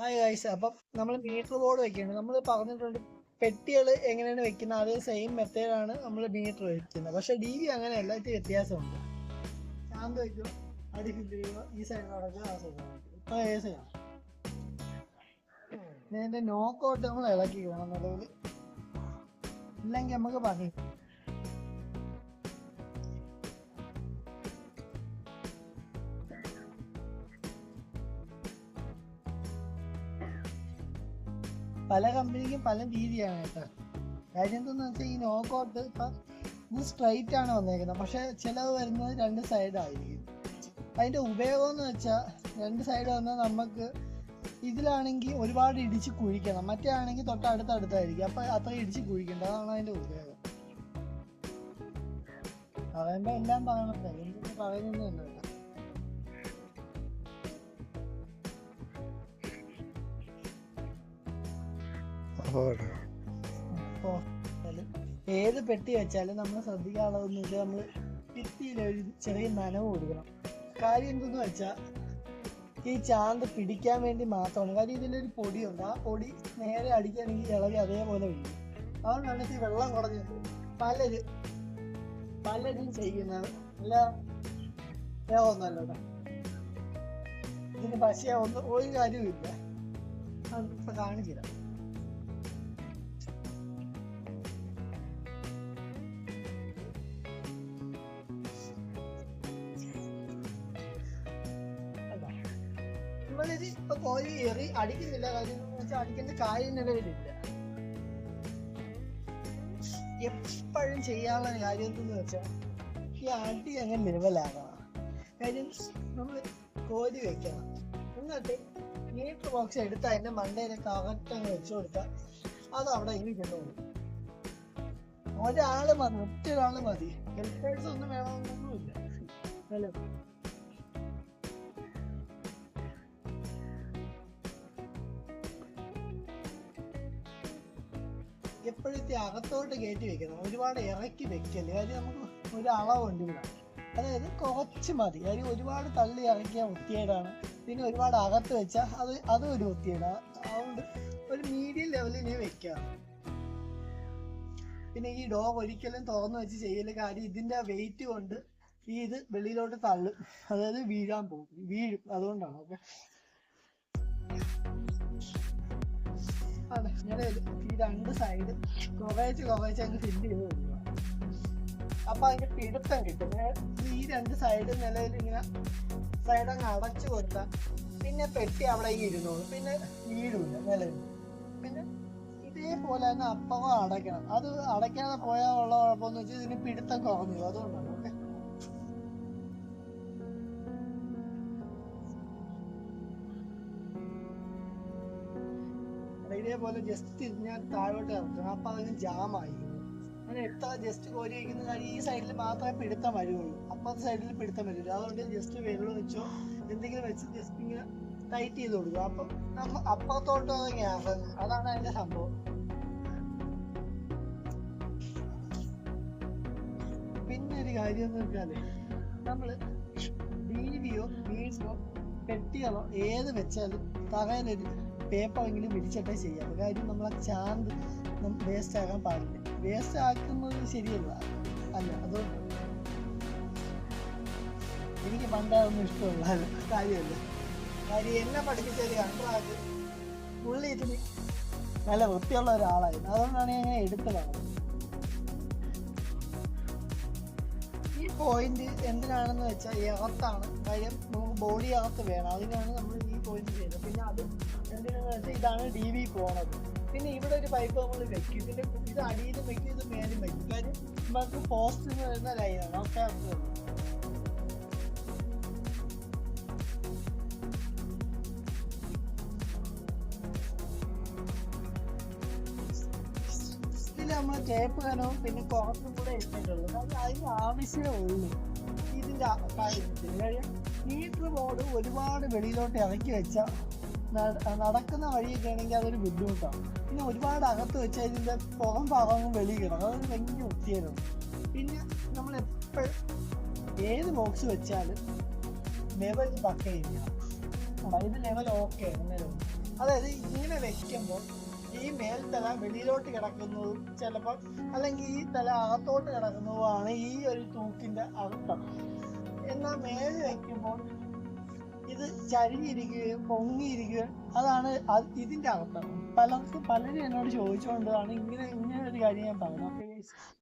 Hi guys അപ്പം നമ്മൾ metre board വെക്കുന്നുണ്ട്. നമ്മൾ പറഞ്ഞിട്ടുണ്ട് പെട്ടികൾ എങ്ങനെയാണ് വെക്കുന്നത്? അതേ സെയിം മെത്തേഡാണ് നമ്മൾ മീറ്റർ വെക്കുന്നത്. പക്ഷേ ഡി വി അങ്ങനെയല്ല. ഇത് വ്യത്യാസമുണ്ട്. ശാന്ത വയ്ക്കും അടി ഈ സൈഡ് നടക്കുക ആ നോക്കൗട്ട് നമ്മൾ ഇളക്കി പോകണം നിലവിൽ ഇല്ലെങ്കിൽ നമുക്ക് പണി പല കമ്പനിക്കും പല രീതിയാണ് കേട്ടോ. കാര്യം എന്തെന്ന് വെച്ചാൽ ഈ നോക്കൗട്ട് ഇപ്പം ഇത് സ്ട്രൈറ്റ് ആണ് വന്നേക്കുന്നത്. പക്ഷേ ചിലത് വരുന്നത് രണ്ട് സൈഡായിരിക്കും അതിന്റെ ഉപയോഗം എന്ന് വെച്ചാൽ രണ്ട് സൈഡ് വന്നാൽ നമുക്ക് ഇതിലാണെങ്കിൽ ഒരുപാട് ഇടിച്ച് കുഴിക്കണം. മറ്റേ ആണെങ്കിൽ തൊട്ടടുത്തടുത്തായിരിക്കും അപ്പം അത്ര ഇടിച്ച് കുഴിക്കണ്ട. അതാണ് അതിന്റെ ഉപയോഗം. പറയുമ്പോൾ എല്ലാം പറയണല്ലോ എന്തൊക്കെ പറയുന്നൊന്നുമില്ല ഏത് പെട്ടി വെച്ചാലും നമ്മൾ ശ്രദ്ധിക്കാനുള്ളതെന്ന് വെച്ചാൽ നമ്മൾ ഭിത്തിയിൽ ഒരു ചെറിയ നനവ് കൊടുക്കണം. കാര്യം എന്തെന്ന് വെച്ചാൽ ഈ ചാന്ത് പിടിക്കാൻ വേണ്ടി മാത്രമാണ്. കാര്യം ഇതിലൊരു പൊടിയുണ്ട്. ആ പൊടി നേരെ അടിക്കുകയാണെങ്കിൽ ഇളകി അതേപോലെ വീഴും. അതുകൊണ്ടാണ് ഈ വെള്ളം കുറഞ്ഞത്. പലരും പലരും ചെയ്യുന്നത്. അല്ല ഒന്നല്ലോ ഇതിന് പക്ഷേ ഒന്നും ഒരു കാര്യവുമില്ല. അത് ഇപ്പൊ കാണിച്ചില്ല നമ്മളിത് ഇപ്പൊ കോഴി എറി അടിക്കുന്നില്ല. കാര്യം എന്ന് വെച്ചാൽ അടിക്കേണ്ട കാര്യം നിലവിലില്ല എപ്പോഴും ചെയ്യാനുള്ള കാര്യം എന്തെന്ന് വെച്ചാൽ ഈ അടി അങ്ങ് നിലവിലാകണം കാര്യം നമ്മൾ കോരി വെക്കണം. എന്നിട്ട് മീറ്റർ ബോക്സ് എടുത്ത് അതിന്റെ മണ്ടയിലൊക്കെ അകറ്റങ്ങ് വെച്ചു കൊടുത്താൽ അത് അവിടെ ഇനി കിട്ടുന്നു ഒരാൾ മതി ഒറ്റ മതി. ഹെൽപ്പേഴ്സ് ഒന്നും വേണമെന്നൊന്നുമില്ല. അല്ലേ? എപ്പോഴത്തെ അകത്തോട്ട് കയറ്റി വെക്കണം. ഒരുപാട് ഇറക്കി വെക്കൽ കാര്യം നമുക്ക് ഒരു അളവുണ്ട് ഇവിടെ. അതായത് കുറച്ച് മതി. കാര്യം ഒരുപാട് തള്ളി ഇറക്കിയ വൃത്തിയേടാണ് പിന്നെ ഒരുപാട് അകത്ത് വെച്ചാൽ അത് അതും ഒരു വൃത്തിയേടാണ് അതുകൊണ്ട് ഒരു മീഡിയം ലെവലിൽ നീ വെക്കാം. പിന്നെ ഈ ഡോഗ് ഒരിക്കലും തുറന്നു വെച്ച് ചെയ്യൽ കാര്യം ഇതിന്റെ വെയിറ്റ് കൊണ്ട് ഈ ഇത് വെളിയിലോട്ട് തള്ളും. അതായത് വീഴാൻ പോകും. വീഴും. അതുകൊണ്ടാണ്. ഓക്കെ ഈ രണ്ട് സൈഡ് കുറേച്ച് കുറേച്ച് അങ്ങ് ഫില്ല് ചെയ്ത് കൊടുക്കുക അപ്പൊ അതിന്റെ പിടുത്തം കിട്ടും. ഈ രണ്ട് സൈഡ് നിലയിൽ ഇങ്ങനെ സൈഡ് അങ്ങ് അടച്ചു കൊടുത്താൽ പിന്നെ പെട്ടി അവിടെ ഇരുന്നോളും പിന്നെ വീടില്ല നിലയിൽ പിന്നെ ഇതേപോലെ തന്നെ അപ്പവും അടയ്ക്കണം. അത് അടയ്ക്കാതെ പോയാൽ ഉള്ള കുഴപ്പമെന്ന് വെച്ചാൽ ഇതിന് പിടുത്തം കുറഞ്ഞു. അതുകൊണ്ടാണ്. ഇതേപോലെ ജസ്റ്റ് ഞാൻ താഴോട്ട് ഇറക്കണം. അപ്പൊ അതിന് ജാമായി അങ്ങനെ എത്ര ജസ്റ്റ് കോരി വയ്ക്കുന്ന കാര്യം ഈ സൈഡിൽ മാത്രമേ പിടുത്തം വരുള്ളൂ. അപ്പുറത്തെ സൈഡിൽ പിടുത്തം വരില്ല. അതുകൊണ്ട് ജസ്റ്റ് വെള്ളം വെച്ചോ എന്തെങ്കിലും വെച്ച് ജസ്റ്റ് ഇങ്ങനെ ടൈറ്റ് ചെയ്ത് കൊടുക്കുക അപ്പം നമ്മൾ അപ്പുറത്തോട്ട് ഗ്യാസ് അതാണ് അതിന്റെ സംഭവം. പിന്നെ ഒരു കാര്യം എന്ന് വെച്ചാൽ നമ്മൾ ബീവിയോ ബീഡ്സോ പെട്ടികളോ ഏത് വെച്ചാലും തറയിലൊരു പേപ്പറെങ്കിലും വിരിച്ചിട്ടേ ചെയ്യാം. കാര്യം നമ്മളെ ചാന്ത് വേസ്റ്റ് ആകാൻ പാടില്ല. വേസ്റ്റ് ആക്കുന്നത് ശരിയല്ല. അല്ല അത് എനിക്ക് പണ്ടാതൊന്നും ഇഷ്ടമുള്ള കാര്യമല്ല. കാര്യം എന്നെ പഠിപ്പിച്ച ഒരു കണ്ടാക്ക് പുള്ളി ഇതിന് നല്ല വൃത്തിയുള്ള ഒരാളായിരുന്നു. അതുകൊണ്ടാണ് ഞാൻ ഇങ്ങനെ പോയിന്റ് എന്തിനാണെന്ന് വെച്ചാൽ അകത്താണ്. കാര്യം നമുക്ക് ബോഡി അകത്ത് വേണം. അതിനാണ് നമ്മൾ ഈ പോയിന്റ് ചെയ്യുന്നത്. പിന്നെ അത് എന്തിനാണെന്ന് വെച്ചാൽ ഇതാണ് ഡി വി പോണത്. പിന്നെ ഇവിടെ ഒരു പൈപ്പ് നമ്മൾ വെക്കും. ഇതിന്റെ ഇത് അടിയിലും വെക്കും ഇത് മേലും വെക്കും. കാര്യം നമുക്ക് പോസ്റ്റ് എന്ന് വരുന്ന ലൈനാണ് ഓക്കെ നമ്മൾ ടേപ്പ് കനവും പിന്നെ കുറച്ചും കൂടെ ഇട്ടിട്ടുള്ളൂ. കാരണം അതിന് ആവശ്യമേ ഉള്ളൂ. കാര്യത്തിൽ കാര്യം. ഹീറ്റർ ബോർഡ് ഒരുപാട് വെളിയിലോട്ട് ഇറക്കി വെച്ചാൽ നടക്കുന്ന വഴിയൊക്കെ ആണെങ്കിൽ അതൊരു ബുദ്ധിമുട്ടാണ്. പിന്നെ ഒരുപാട് അകത്ത് വെച്ചാൽ ഇതിന്റെ പുറം ഭാഗം വെളി കിടക്കും അതൊരു ഭയങ്കര വൃത്തിയായിരുന്നു പിന്നെ നമ്മൾ എപ്പോഴും ഏത് ബോക്സ് വെച്ചാലും ലെവൽ പക്കയില്ല ഇത് ലെവൽ ഓക്കെ അതായത് ഇങ്ങനെ വെക്കുമ്പോൾ ഈ മേൽത്തല വെളിയിലോട്ട് കിടക്കുന്നതും ചിലപ്പോൾ അല്ലെങ്കിൽ ഈ തല അകത്തോട്ട് കിടക്കുന്നതുമാണ് ഈ ഒരു തൂക്കിന്റെ അർത്ഥം. എന്നാൽ മേളിൽ വയ്ക്കുമ്പോൾ ഇത് ചരിഞ്ഞിരിക്കുകയും പൊങ്ങിയിരിക്കുകയും അതാണ് അത് ഇതിന്റെ അർത്ഥം. പലർക്കും പലരും എന്നോട് ചോദിച്ചുകൊണ്ടാണ് ഇങ്ങനെ ഇങ്ങനെ ഒരു കാര്യം ഞാൻ പറഞ്ഞത്.